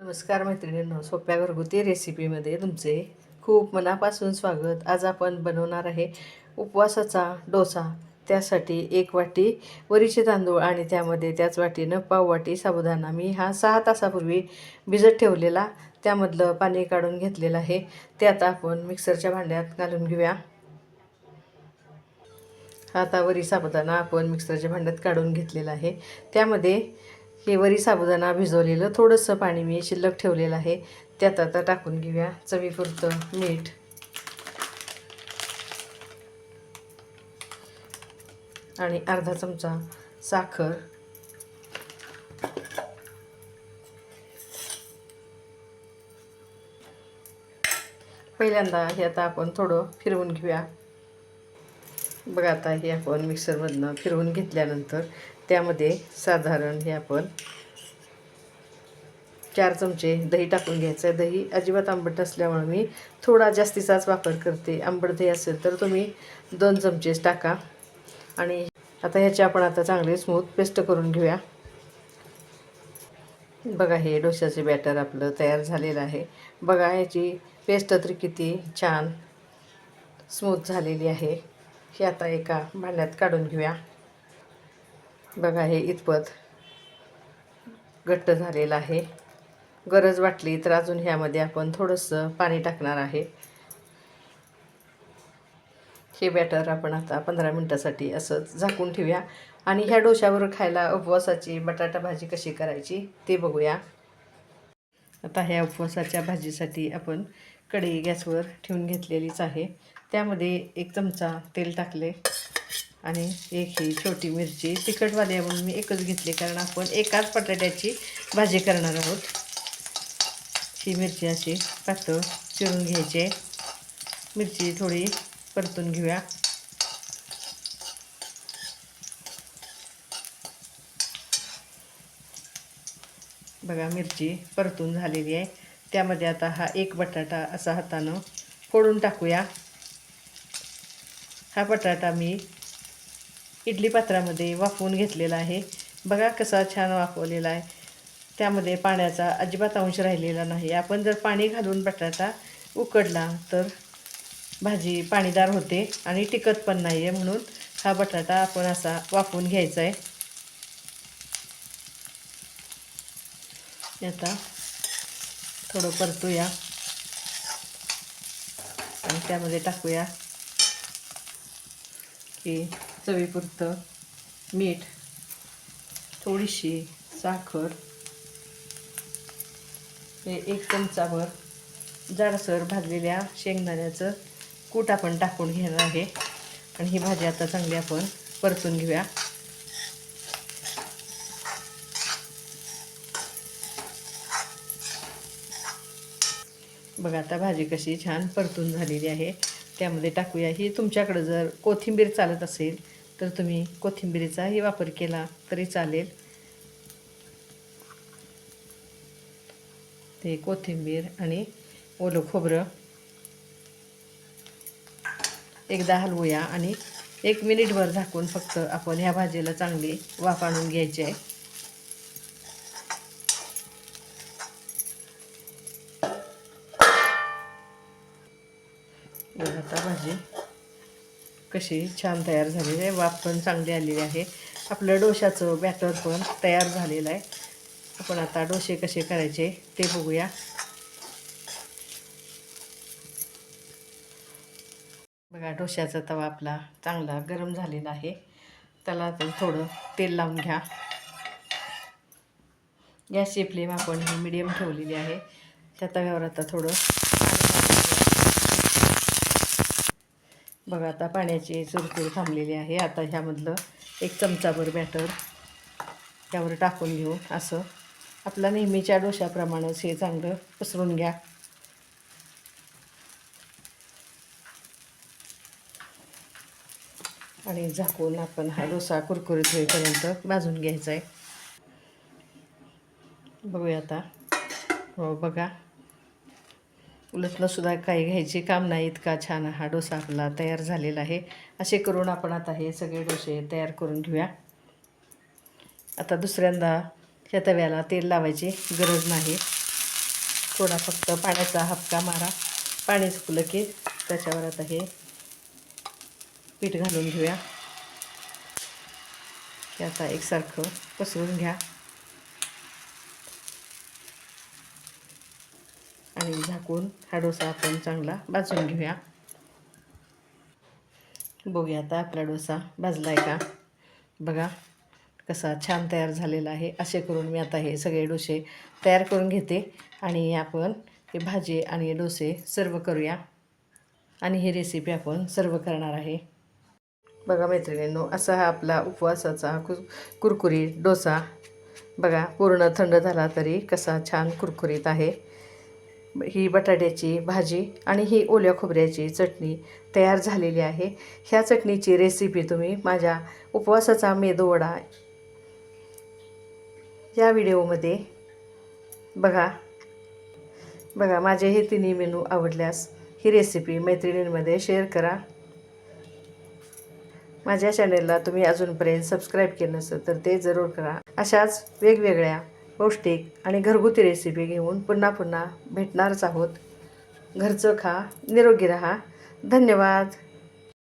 नमस्कार मैत्रिणींनो सोप्या घरगुती रेसिपीमध्ये तुमचे खूप मनापासून स्वागत. आज आपण बनवणार आहे उपवासाचा डोसा. त्यासाठी एक वाटी वरीचे तांदूळ आणि त्यामध्ये त्याच वाटीनं पाव वाटी साबुदाणा. मी हा सहा तासापूर्वी भिजत ठेवलेला त्यामधलं पाणी काढून घेतलेलं आहे. ते आता आपण मिक्सरच्या भांड्यात घालून घेऊया. हा आता वरी साबुदाणा आपण मिक्सरच्या भांड्यात काढून घेतलेला आहे. त्यामध्ये हे वरी साबुदाणा भिजवलेलं थोडंसं पाणी मी शिल्लक ठेवलेलं आहे. त्यात आता टाकून घेऊया चवीपुरतं मीठ. आणि अर्धा चमचा साखर. पहिल्यांदा हे आता आपण थोडं फिरवून घेऊया. बघा आता हे आपण मिक्सरमधनं फिरवून घेतल्यानंतर त्यामध्ये साधारण हे आपण चार चमचे दही टाकून घ्यायचं. आहे दही अजिबात आंबट नसल्यामुळे मी थोडा जास्तीचाच वापर करते. आंबट दही असेल तर तुम्ही दोन चमचेच टाका. आणि आता ह्याचे आपण आता चांगले स्मूथ पेस्ट करून घेऊया. बघा हे डोशाचे बॅटर आपलं तयार झालेलं आहे. बघा ह्याची पेस्ट तर किती छान स्मूथ झालेली आहे. हे आता एका भांड्यात काढून घेऊया. बघा हे इतपत घट्ट झालेलं आहे. गरज वाटली तर अजून ह्यामध्ये आपण थोडंसं पाणी टाकणार आहे. हे बॅटर आपण आता पंधरा मिनटासाठी असंच झाकून ठेवूया. आणि ह्या डोशावर खायला उपवासाची बटाटा भाजी कशी करायची ते बघूया. आता ह्या उपवासाच्या भाजीसाठी आपण कढई गॅसवर ठेवून घेतलेलीच आहे. त्यामध्ये एक चमचा तेल टाकले आणि एक ही छोटी मिरची. तिखटवाली आहे म्हणून मी एकच घेतली कारण आपण एकाच बटाट्याची भाजी करणार आहोत. ही मिरची अशी पातळ चिरून घ्यायची आहे. मिरची थोडी परतून घेऊया. बघा मिरची परतून झालेली आहे. त्यामध्ये आता हा एक बटाटा असा हातानं फोडून टाकूया. हा बटाटा मी इडली पात्रामध्ये वाफवून घेतलेला आहे. बघा कसा छान वाफवलेला आहे. त्यामध्ये पाण्याचा अजिबात अंश राहिलेला नाही. आपण जर पाणी घालून बटाटा उकडला तर भाजी पाणीदार होते आणि टिकत पण नाही आहे म्हणून हा बटाटा आपण असा वाफवून घ्यायचा आहे. आता थोडं परतूया आणि त्यामध्ये टाकूया. की चवीपुरतं मीठ थोडीशी साखर हे एक चमचाभर जाडसर भाजलेल्या शेंगदाण्याचं कूट आपण टाकून घेणार आहे. आणि ही भाजी आता चांगली आपण परतून घेऊया. बघा आता भाजी कशी छान परतून झालेली आहे. त्यामध्ये टाकूया. ही तुमच्याकडं जर कोथिंबीर चालत असेल तर तुम्ही कोथिंबीरीचाही वापर केला तरी चालेल. ते कोथिंबीर आणि ओलं खोबरं एकदा हलवूया आणि एक मिनिटभर झाकून फक्त आपण ह्या भाजीला चांगली वाफ आणून घ्यायची आहे. बघा आता भाजी कशी छान तयार झालेली आहे. वाफ पण चांगली आलेली आहे. आपलं डोशाचं बॅटर पण तयार झालेलं आहे. आपण आता डोसे कसे करायचे ते बघूया. बघा डोशाचा तवा आपला चांगला गरम झालेला आहे. त्याला आता थोडं तेल लावून घ्या. गॅसची फ्लेम आपण ही मिडियम ठेवलेली आहे. त्या तव्यावर आता थोडं बघा आता पाण्याची चुरचूर थांबलेली आहे. आता ह्यामधलं एक चमचाभर बॅटर त्यावर टाकून घेऊ असं. आपला नेहमीच्या डोशाप्रमाणेच हे चांगलं पसरून घ्या. आणि झाकून आपण हा डोसा कुरकुरीत होईपर्यंत भाजून घ्यायचा आहे बघूया आता. हो बघा. उलटणंसुद्धा काही घ्यायचे काम नाही. इतका छान हा डोसा आपला तयार झालेला आहे. असे करून आपण आता हे सगळे डोसे तयार करून घेऊया. आता दुसऱ्यांदा ह्या तव्याला तेल लावायची गरज नाही. थोडा फक्त पाण्याचा हपका मारा. पाणी सुकलं की त्याच्यावर आता हे पीठ घालून घेऊया. हे आता एकसारखं पसरून घ्या. आणि झाकून हा डोसा आपण चांगला भाजून घेऊया. बघूया आता आपला डोसा भाजला आहे का? बघा कसा छान तयार झालेला आहे. असे करून मी आता हे सगळे डोसे तयार करून घेते आणि आपण हे भाजी आणि डोसे सर्व करूया. आणि ही रेसिपी आपण सर्व करणार आहे. बघा मैत्रिणींनो असा हा आपला उपवासाचा कु कुरकुरीत डोसा. बघा पूर्ण थंड झाला तरी कसा छान कुरकुरीत आहे. ही बटाट्याची भाजी आणि ही ओल्या खोबऱ्याची चटणी तयार झालेली आहे. ह्या चटणीची रेसिपी तुम्ही माझ्या उपवासाचा मेदोवडा या व्हिडिओमध्ये बघा. बघा माझे हे तिन्ही मेनू आवडल्यास ही रेसिपी मैत्रिणींमध्ये शेअर करा. माझ्या चॅनेलला तुम्ही अजूनपर्यंत सबस्क्राईब केलं नसेल तर ते जरूर करा. अशाच वेगवेगळ्या पौष्टिक आणि घरगुती रेसिपी घेऊन पुन्हा पुन्हा भेटणारच आहोत. घरचं खा निरोगी रहा. धन्यवाद.